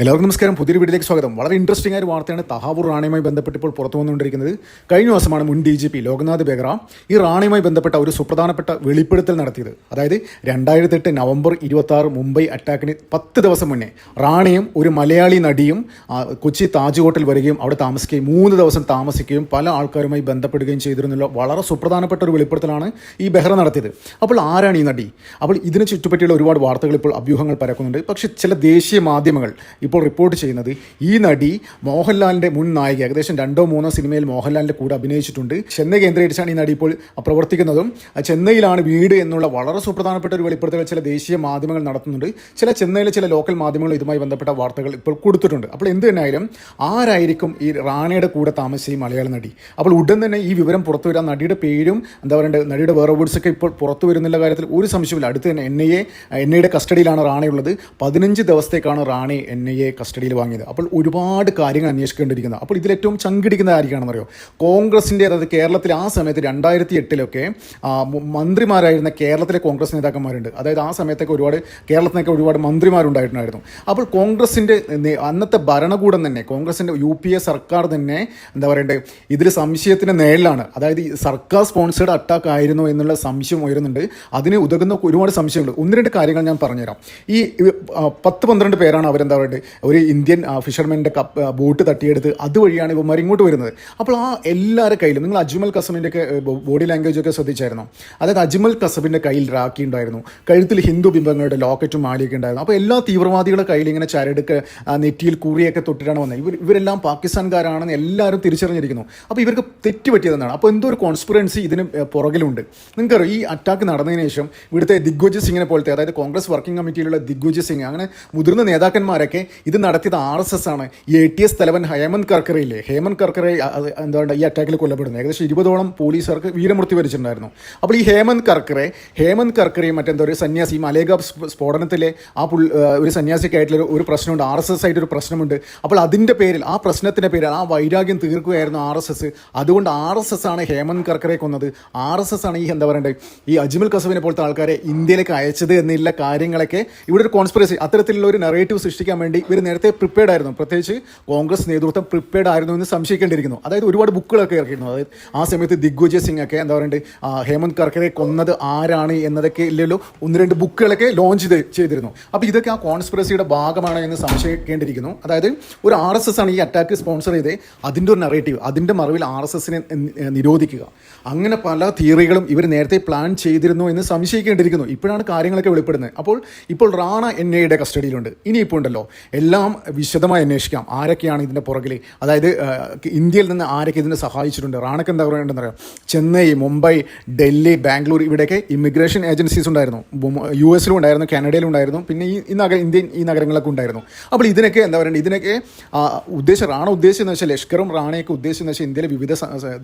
എല്ലാവർക്കും നമസ്കാരം. പുതിയൊരു വീട്ടിലേക്ക് സ്വാഗതം. വളരെ ഇൻട്രസ്റ്റിംഗ് ആയ ഒരു വാർത്തയാണ് തഹാവൂർ റാണയുമായി ബന്ധപ്പെട്ട് ഇപ്പോൾ പുറത്തു വന്നുകൊണ്ടിരിക്കുന്നത്. കഴിഞ്ഞ ദിവസമാണ് മുൻ D G P Loknath Behra ഈ റാണയുമായി ബന്ധപ്പെട്ട ഒരു സുപ്രധാനപ്പെട്ട വെളിപ്പെടുത്തൽ നടത്തിയത്. അതായത് രണ്ടായിരത്തി എട്ട് നവംബർ ഇരുപത്തി മുംബൈ അറ്റാക്കിന് പത്ത് ദിവസം മുന്നേ റാണയും ഒരു മലയാളി നടിയും കൊച്ചി താജ് ഹോട്ടൽ വരികയും അവിടെ താമസിക്കുകയും മൂന്ന് ദിവസം താമസിക്കുകയും പല ആൾക്കാരുമായി ബന്ധപ്പെടുകയും ചെയ്തിരുന്നല്ലോ വളരെ സുപ്രധാനപ്പെട്ട ഒരു വെളിപ്പെടുത്തലാണ് ഈ ബെഹ്റ നടത്തിയത്. അപ്പോൾ ആരാണ് ഈ നടി? അപ്പോൾ ഇതിനെ ചുറ്റുപറ്റിയുള്ള ഒരുപാട് വാർത്തകൾ ഇപ്പോൾ അഭ്യൂഹങ്ങൾ പരക്കുന്നുണ്ട്. പക്ഷേ ചില ദേശീയ മാധ്യമങ്ങൾ ഇപ്പോൾ റിപ്പോർട്ട് ചെയ്യുന്നത് ഈ നടി മോഹൻലാലിന്റെ മുൻ നായിക ഏകദേശം രണ്ടോ മൂന്നോ സിനിമയിൽ മോഹൻലാലിന്റെ കൂടെ അഭിനയിച്ചിട്ടുണ്ട്. ചെന്നൈ കേന്ദ്രീകരിച്ചാണ് ഈ നടി ഇപ്പോൾ പ്രവർത്തിക്കുന്നതും. ചെന്നൈയിലാണ് വീട് എന്നുള്ള വളരെ സുപ്രധാനപ്പെട്ട ഒരു വെളിപ്പെടുത്തൽ ചില ദേശീയ മാധ്യമങ്ങൾ നടത്തുന്നുണ്ട്. ചില ചെന്നൈയിലെ ചില ലോക്കൽ മാധ്യമങ്ങൾ ഇതുമായി ബന്ധപ്പെട്ട വാർത്തകൾ ഇപ്പോൾ കൊടുത്തിട്ടുണ്ട്. അപ്പോൾ എന്ത് തന്നെയായാലും ആരായിരിക്കും ഈ റാണയുടെ കൂടെ താമസിച്ച ഈ മലയാള നടി? അപ്പോൾ ഉടൻ തന്നെ ഈ വിവരം പുറത്തു വരാൻ നടിയുടെ പേരും എന്താ പറയുക നടിയുടെ വേറെ വേർഡ്സൊക്കെ ഇപ്പോൾ പുറത്തു വരുന്നുള്ള കാര്യത്തിൽ ഒരു സംശയമില്ല അടുത്ത് തന്നെ എൻ ഐ എ എൻ ഐയുടെ കസ്റ്റഡിയിലാണ് റാണയുള്ളത്. പതിനഞ്ച് ദിവസത്തേക്കാണ് റാണി എൻ ഐ എ കസ്റ്റഡിയിൽ വാങ്ങിയത്. അപ്പോൾ ഒരുപാട് കാര്യങ്ങൾ അന്വേഷിക്കേണ്ടിയിരിക്കുന്നത് അപ്പോൾ ഇതിൽ ഏറ്റവും ചങ്കിടിക്കുന്ന കാര്യമാണെന്ന് അറിയോ കോൺഗ്രസിന്റെ അതായത് കേരളത്തിൽ ആ സമയത്ത് രണ്ടായിരത്തി എട്ടിലൊക്കെ മന്ത്രിമാരായിരുന്ന കേരളത്തിലെ കോൺഗ്രസ് നേതാക്കന്മാരുണ്ട്. അതായത് ആ സമയത്തൊക്കെ ഒരുപാട് കേരളത്തിനൊക്കെ ഒരുപാട് മന്ത്രിമാരുണ്ടായിട്ടുണ്ടായിരുന്നു. അപ്പോൾ കോൺഗ്രസിന്റെ അന്നത്തെ ഭരണകൂടം തന്നെ കോൺഗ്രസിന്റെ യു പി എ സർക്കാർ തന്നെ എന്താ പറയണ്ടേ ഇതിൽ സംശയത്തിന്റെ നേരിലാണ് അതായത് സർക്കാർ സ്പോൺസേഡ് അറ്റാക്ക് ആയിരുന്നു എന്നുള്ള സംശയം ഉയരുന്നുണ്ട്. അതിന് ഉതകുന്ന ഒരുപാട് സംശയങ്ങളുണ്ട്. ഒന്ന് രണ്ട് കാര്യങ്ങൾ ഞാൻ പറഞ്ഞുതരാം. ഈ പത്ത് പന്ത്രണ്ട് പേരാണ് അവരെന്താ പറയുക ഒരു ഇന്ത്യൻ ഫിഷർമെന്റെ കപ്പ് ബോട്ട് തട്ടിയെടുത്ത് അതുവഴിയാണ് ഇവന്മാർ ഇങ്ങോട്ട് വരുന്നത്. അപ്പോൾ ആ എല്ലാവരുടെ കയ്യിലും നിങ്ങൾ അജ്മൽ കസമിന്റെ ഒക്കെ ബോഡി ലാംഗ്വേജ് ഒക്കെ ശ്രദ്ധിച്ചായിരുന്നു? അതായത് അജ്മൽ കസബിന്റെ കയ്യിൽ റാക്കി ഉണ്ടായിരുന്നു. കഴുത്തിൽ ഹിന്ദു ബിംബങ്ങളുടെ ലോക്കറ്റും മാലിയൊക്കെ ഉണ്ടായിരുന്നു. അപ്പോൾ എല്ലാ തീവ്രവാദികളുടെ കയ്യിൽ ഇങ്ങനെ ചരടുക്ക് നെറ്റിയിൽ കൂറിയൊക്കെ തൊട്ടിട്ടാണ് വന്നത്. ഇവർ ഇവരെല്ലാം പാകിസ്ഥാൻകാരാണെന്ന് എല്ലാവരും തിരിച്ചറിഞ്ഞിരിക്കുന്നു. അപ്പോൾ ഇവർക്ക് തെറ്റ് പറ്റിയതെന്നാണ് അപ്പോൾ എന്തോ ഒരു കോൺസ്പിറൻസി ഇതിന് പുറകിലുണ്ട്. നിങ്ങൾക്കറിയാം ഈ അറ്റാക്ക് നടന്നതിന് ശേഷം ഇവിടുത്തെ ദിഗ്വിജയ് സിംഗിനെ പോലത്തെ അതായത് കോൺഗ്രസ് വർക്കിംഗ് കമ്മിറ്റിയിലുള്ള ദിഗ്വിജയ് സിംഗ് അങ്ങനെ മുതിർന്ന നേതാക്കന്മാരൊക്കെ ഇത് നടത്തിയത് ആർ എസ് എസ് ആണ്. എ ടി എസ് തലവൻ ഹേമന്ത് കർക്കറെ ഇല്ലേ ഹേമന്ത് കർക്കറെ എന്താ പറയുക ഈ അറ്റാക്കിൽ കൊല്ലപ്പെടുന്നത്. ഏകദേശം ഇരുപതോളം പോലീസുകാർക്ക് വീരമൃത്യു വരിച്ചിട്ടുണ്ടായിരുന്നു. അപ്പോൾ ഈ ഹേമന്ത് കർക്കറെ ഹേമന്ത് കർക്കറെയും മറ്റെന്താ ഒരു സന്യാസി മലേഗ സ്ഫോടനത്തിലെ ആ പുൾ ഒരു സന്യാസിയൊക്കെ ആയിട്ടുള്ള ഒരു പ്രശ്നമുണ്ട്. ആർ എസ് എസ് ആയിട്ടൊരു പ്രശ്നമുണ്ട്. അപ്പോൾ അതിന്റെ പേരിൽ ആ പ്രശ്നത്തിന്റെ പേരിൽ ആ വൈരാഗ്യം തീർക്കുകയായിരുന്നു ആർ എസ് എസ്. അതുകൊണ്ട് ആർ എസ് എസ് ആണ് ഹേമന്ത് കർക്കറെ കൊന്നത്. ആർ എസ് എസ് ആണ് ഈ എന്താ പറയണ്ടേ ഈ അജ്മൽ കസബിനെ പോലത്തെ ആൾക്കാരെ ഇന്ത്യയിലേക്ക് അയച്ചത് എന്നുള്ള കാര്യങ്ങളൊക്കെ ഇവിടെ ഒരു കോൺസ്പിറസി അത്തരത്തിലുള്ള ഒരു നെറേറ്റീവ് സൃഷ്ടിക്കാൻ വേണ്ടി ഇവർ നേരത്തെ പ്രിപ്പയർഡ് ആയിരുന്നു. പ്രത്യേകിച്ച് കോൺഗ്രസ് നേതൃത്വം പ്രിപ്പയർഡ് ആയിരുന്നു എന്ന് സംശയിക്കേണ്ടിയിരിക്കുന്നു. അതായത് ഒരുപാട് ബുക്കുകളൊക്കെ ഇറക്കിയിരുന്നു. അതായത് ആ സമയത്ത് ദിഗ്വിജയ് സിംഗ് ഒക്കെ എന്താ പറയണ്ടേ ഹേമന്ത് കർക്കറെ കൊന്നത് ആരാണ് എന്നതൊക്കെ ഇല്ലല്ലോ ഒന്ന് രണ്ട് ബുക്കുകളൊക്കെ ലോഞ്ച് ചെയ്തിരുന്നു. അപ്പോൾ ഇതൊക്കെ ആ കോൺസ്പിറസിയുടെ ഭാഗമാണ് എന്ന് സംശയിക്കേണ്ടിയിരിക്കുന്നു. അതായത് ഒരു ആർ എസ് എസ് ആണ് ഈ അറ്റാക്ക് സ്പോൺസർ ചെയ്ത് അതിന്റെ ഒരു നെറേറ്റീവ് അതിന്റെ മറവിൽ ആർ എസ് എസിനെ നിരോധിക്കുക. അങ്ങനെ പല തിയറികളും ഇവർ നേരത്തെ പ്ലാൻ ചെയ്തിരുന്നു എന്ന് സംശയിക്കേണ്ടിയിരിക്കുന്നു. ഇപ്പോഴാണ് കാര്യങ്ങളൊക്കെ വെളിപ്പെടുന്നത്. അപ്പോൾ ഇപ്പോൾ റാണ എൻ ഐയുടെ കസ്റ്റഡിയിലുണ്ട് ഇനിയിപ്പോൾ ഉണ്ടല്ലോ. എല്ലാം വിശദമായി അന്വേഷിക്കാം. ആരൊക്കെയാണ് ഇതിന്റെ പുറകിൽ അതായത് ഇന്ത്യയിൽ നിന്ന് ആരൊക്കെ ഇതിനെ സഹായിച്ചിട്ടുണ്ട്? റാണക്ക് എന്താ പറയുന്നത് അറിയാം ചെന്നൈ മുംബൈ ഡൽഹി ബാംഗ്ലൂർ ഇവിടെയൊക്കെ ഇമിഗ്രേഷൻ ഏജൻസീസ് ഉണ്ടായിരുന്നു. യു എസിലും ഉണ്ടായിരുന്നു കാനഡയിലും ഉണ്ടായിരുന്നു പിന്നെ ഈ ഈ ഇന്ത്യൻ ഈ നഗരങ്ങളൊക്കെ ഉണ്ടായിരുന്നു. അപ്പോൾ ഇതിനൊക്കെ എന്താ പറയുക ഇതിനൊക്കെ ഉദ്ദേശം റാണ ഉദ്ദേശിച്ചെന്ന് വെച്ചാൽ ലഷ്കറും റാണയൊക്കെ ഉദ്ദേശിച്ചെന്ന് വെച്ചാൽ ഇന്ത്യയിലെ വിവിധ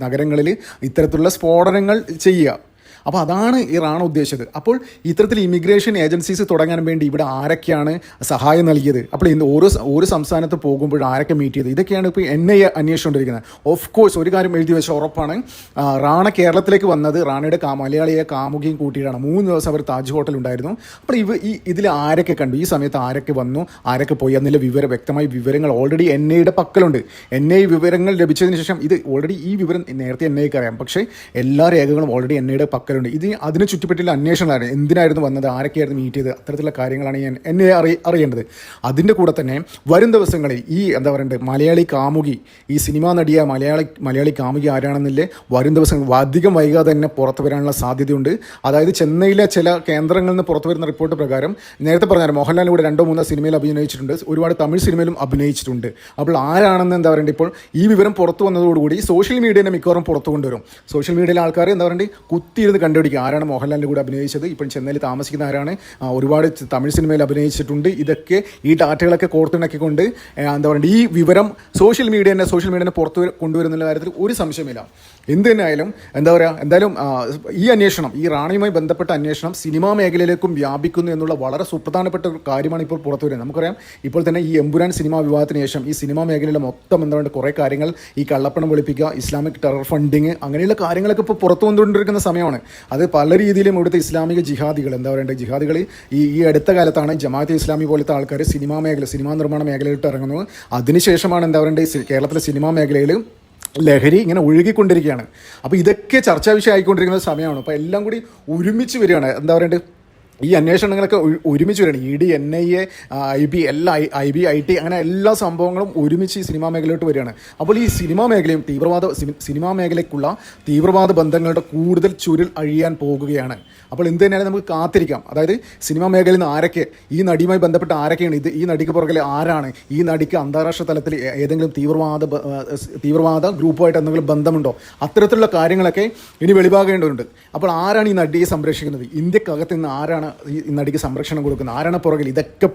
നഗരങ്ങളിൽ ഇത്തരത്തിലുള്ള സ്ഫോടനങ്ങൾ ചെയ്യുക. അപ്പോൾ അതാണ് റാണ ഉദ്ദേശിച്ചത്. അപ്പോൾ ഇത്തരത്തിൽ ഇമിഗ്രേഷൻ ഏജൻസീസ് തുടങ്ങാൻ വേണ്ടി ഇവിടെ ആരൊക്കെയാണ് സഹായം നൽകിയത്? അപ്പോൾ ഇന്ന് ഓരോ ഓരോ സംസ്ഥാനത്ത് പോകുമ്പോൾ ആരൊക്കെ മീറ്റ് ചെയ്ത്? ഇതൊക്കെയാണ് ഇപ്പോൾ എൻ ഐ അന്വേഷിച്ചുകൊണ്ടിരിക്കുന്നത്. ഓഫ് കോഴ്സ് ഒരു കാര്യം എഴുതി വെച്ച ഉറപ്പാണ്. റാണ കേരളത്തിലേക്ക് വന്നത് റാണയുടെ കാ മലയാളിയെ കാമുകിയും കൂട്ടിയിട്ടാണ്. മൂന്ന് ദിവസം അവർ താജ് ഹോട്ടൽ ഉണ്ടായിരുന്നു. അപ്പോൾ ഇവ ഈ ഇതിൽ ആരൊക്കെ കണ്ടു? ഈ സമയത്ത് ആരൊക്കെ വന്നു? ആരൊക്കെ പോയി? എന്നുള്ള വിവരം വ്യക്തമായ വിവരങ്ങൾ ഓൾറെഡി എൻ ഐയുടെ പക്കലുണ്ട്. എൻ ഐ വിവരങ്ങൾ ലഭിച്ചതിന് ശേഷം ഇത് ഓൾറെഡി ഈ വിവരം നേരത്തെ എൻ ഐക്ക് അറിയാം. പക്ഷേ എല്ലാ രേഖകളും ഓൾറെഡി എൻ ഐയുടെ പക്കലുണ്ട് ഇത് അതിനെ ചുറ്റിപ്പറ്റിയുള്ള അന്വേഷണമാണ് എന്തിനായിരുന്നു വന്നത്? ആരൊക്കെയായിരുന്നു മീറ്റ് ചെയ്ത് അത്തരത്തിലുള്ള കാര്യങ്ങളാണ് ഞാൻ എന്നെ അറി അറിയേണ്ടത്. അതിന്റെ കൂടെ തന്നെ വരും ദിവസങ്ങളിൽ ഈ എന്താ പറയണ്ടത് മലയാളി കാമുകി ഈ സിനിമാ നടിയ മലയാളി മലയാളി കാമുകി ആരാണെന്നില്ലേ വരും ദിവസങ്ങൾ അധികം വൈകാതെ തന്നെ പുറത്തു വരാനുള്ള സാധ്യതയുണ്ട്. അതായത് ചെന്നൈയിലെ ചില കേന്ദ്രങ്ങളിൽ നിന്ന് പുറത്തു വരുന്ന റിപ്പോർട്ട് പ്രകാരം നേരത്തെ പറഞ്ഞാൽ മോഹൻലാൽ കൂടെ രണ്ടോ മൂന്നോ സിനിമയിൽ അഭിനയിച്ചിട്ടുണ്ട്. ഒരുപാട് തമിഴ് സിനിമയിലും അഭിനയിച്ചിട്ടുണ്ട്. അപ്പോൾ ആരാണെന്ന് എന്താ പറയണ്ടത് ഇപ്പോൾ? ഈ വിവരം പുറത്തു വന്നതോടുകൂടി സോഷ്യൽ മീഡിയനെ മിക്കവാറും പുറത്തു കൊണ്ടുവരും. സോഷ്യൽ മീഡിയയിലെ ആൾക്കാർ എന്താ പറയുക കുത്തിയിരുന്ന് കണ്ടുപിടിക്കുക. ആരാണ് മോഹൻലാലിന്റെ കൂടെ അഭിനയിച്ചത്? ഇപ്പം ചെന്നൈയിൽ താമസിക്കുന്ന ആരാണ്? ഒരുപാട് തമിഴ് സിനിമയിൽ അഭിനയിച്ചിട്ടുണ്ട്. ഇതൊക്കെ ഈ ഡാറ്റകളൊക്കെ കോർത്തിണക്കിക്കൊണ്ട് എന്താ പറയുക ഈ വിവരം സോഷ്യൽ മീഡിയ തന്നെ സോഷ്യൽ മീഡിയ തന്നെ പുറത്ത് വര- കൊണ്ടുവരുന്നുള്ള കാര്യത്തിൽ ഒരു സംശയമില്ല. എന്ത് തന്നെ ആയാലും എന്താ പറയുക എന്തായാലും ഈ അന്വേഷണം ഈ റാണിയുമായി ബന്ധപ്പെട്ട അന്വേഷണം സിനിമാ മേഖലയിലേക്കും വ്യാപിക്കുന്നു എന്നുള്ള വളരെ സുപ്രധാനപ്പെട്ട ഒരു കാര്യമാണ് ഇപ്പോൾ പുറത്തു വരുന്നത്. നമുക്കറിയാം ഇപ്പോൾ തന്നെ ഈ എമ്പുരാൻ സിനിമാ വിവാദത്തിന് ശേഷം ഈ സിനിമാ മേഖലയിലെ മൊത്തം എന്താ പറയുക കുറേ കാര്യങ്ങൾ ഈ കള്ളപ്പണം വെളുപ്പിക്കുക ഇസ്ലാമിക് ടെറർ ഫണ്ടിങ് അങ്ങനെയുള്ള കാര്യങ്ങളൊക്കെ ഇപ്പോൾ പുറത്തു വന്നുകൊണ്ടിരിക്കുന്ന സമയമാണ്. അത് പല രീതിയിലും ഇവിടുത്തെ ഇസ്ലാമിക ജിഹാദികൾ എന്താ പറയേണ്ടത് ജിഹാദികൾ ഈ ഈ അടുത്ത കാലത്താണ് ജമാഅത്തെ ഇസ്ലാമി പോലത്തെ ആൾക്കാർ സിനിമാ മേഖല സിനിമാ നിർമ്മാണ മേഖലയിലോട്ട് ഇറങ്ങുന്നത്. അതിനുശേഷമാണ് എന്താ പറയേണ്ടത് കേരളത്തിലെ സിനിമാ മേഖലയിൽ ലഹരി ഇങ്ങനെ ഒഴുകിക്കൊണ്ടിരിക്കുകയാണ്. അപ്പോൾ ഇതൊക്കെ ചർച്ചാ വിഷയമായിക്കൊണ്ടിരിക്കുന്ന സമയമാണ്. അപ്പോൾ എല്ലാം കൂടി ഒരുമിച്ച് വരികയാണ്. എന്താ പറയണ്ടത് ഈ അന്വേഷണങ്ങളൊക്കെ ഒരുമിച്ച് വരികയാണ്. E D N I A I B എല്ലാ ഐ ബി ഐ ടി അങ്ങനെ എല്ലാ സംഭവങ്ങളും ഒരുമിച്ച് ഈ സിനിമാ മേഖലയിലോട്ട് വരികയാണ്. അപ്പോൾ ഈ സിനിമാ മേഖലയും തീവ്രവാദ സിനി- സിനിമാ മേഖലയ്ക്കുള്ള തീവ്രവാദ ബന്ധങ്ങളുടെ കൂടുതൽ ചുരുൾ അഴിയാൻ പോകുകയാണ്. അപ്പോൾ എന്ത് തന്നെയാലും നമുക്ക് കാത്തിരിക്കാം. അതായത് സിനിമാ മേഖലയിൽ നിന്ന് ആരൊക്കെ ഈ നടിയുമായി ബന്ധപ്പെട്ട് ആരൊക്കെയാണ് ഇത്? ഈ നടിക്ക് പുറകിലെ ആരാണ്? ഈ നടിക്ക് അന്താരാഷ്ട്ര തലത്തിൽ ഏതെങ്കിലും തീവ്രവാദ തീവ്രവാദ ഗ്രൂപ്പുമായിട്ട് എന്തെങ്കിലും ബന്ധമുണ്ടോ? അത്തരത്തിലുള്ള കാര്യങ്ങളൊക്കെ ഇനി വെളിവാകേണ്ടതുണ്ട്. അപ്പോൾ ആരാണ് ഈ നടിയെ സംരക്ഷിക്കുന്നത്? ഇന്ത്യക്കകത്ത് നിന്ന് ആരാണ് ഈ നടിക്ക് സംരക്ഷണം കൊടുക്കുന്നത് ആരാണ് പുറകിൽ ഇതൊക്കെ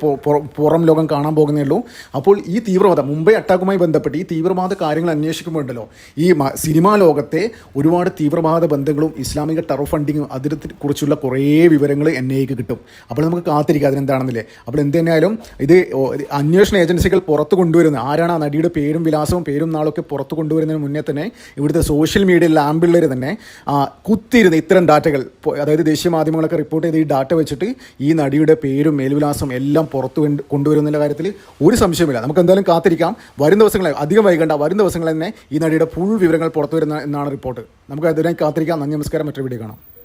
പുറം ലോകം കാണാൻ പോകുന്നേ ഉള്ളൂ അപ്പോൾ ഈ തീവ്രവാദം മുംബൈ അറ്റാക്കുമായി ബന്ധപ്പെട്ട് ഈ തീവ്രവാദ കാര്യങ്ങൾ അന്വേഷിക്കുമ്പോൾ ഉണ്ടല്ലോ ഈ സിനിമാ ലോകത്തെ ഒരുപാട് തീവ്രവാദ ബന്ധങ്ങളും ഇസ്ലാമിക ടെറർ ഫണ്ടിങ്ങും അതിനെ കുറിച്ചുള്ള കുറേ വിവരങ്ങൾ എൻ ഐക്ക് കിട്ടും. അപ്പോൾ നമുക്ക് കാത്തിരിക്കാം അതിനെന്താണെന്നില്ലേ? അപ്പോൾ എന്ത് ഇത് അന്വേഷണ ഏജൻസികൾ പുറത്ത് കൊണ്ടുവരുന്നത് ആരാണ് ആ നടിയുടെ പേരും വിലാസവും പേരും നാളൊക്കെ പുറത്ത് കൊണ്ടുവരുന്നതിന് മുന്നേ തന്നെ ഇവിടുത്തെ സോഷ്യൽ മീഡിയയിൽ ആമ്പിള്ളേർ തന്നെ കുത്തിയിരുന്ന് ഇത്തരം ഡാറ്റകൾ അതായത് ദേശീയ മാധ്യമങ്ങളൊക്കെ റിപ്പോർട്ട് ചെയ്ത് ഈ ഡാറ്റ വെച്ചിട്ട് ഈ നടിയുടെ പേരും മേൽവിലാസം എല്ലാം പുറത്ത് കൊണ്ടുവരുന്ന കൊണ്ടുവരുന്നതിന്റെ കാര്യത്തിൽ ഒരു സംശയമില്ല നമുക്ക് എന്തായാലും കാത്തിരിക്കാം. വരും ദിവസങ്ങളെ അധികം വൈകണ്ട. വരും ദിവസങ്ങളിൽ തന്നെ ഈ നടിയുടെ ഫുൾ വിവരങ്ങൾ പുറത്തു വരുന്ന എന്നാണ് റിപ്പോർട്ട്. നമുക്ക് അതിനായി കാത്തിരിക്കാം. നന്ദി നമസ്കാരം. മറ്റൊരു വീഡിയോ കാണാം.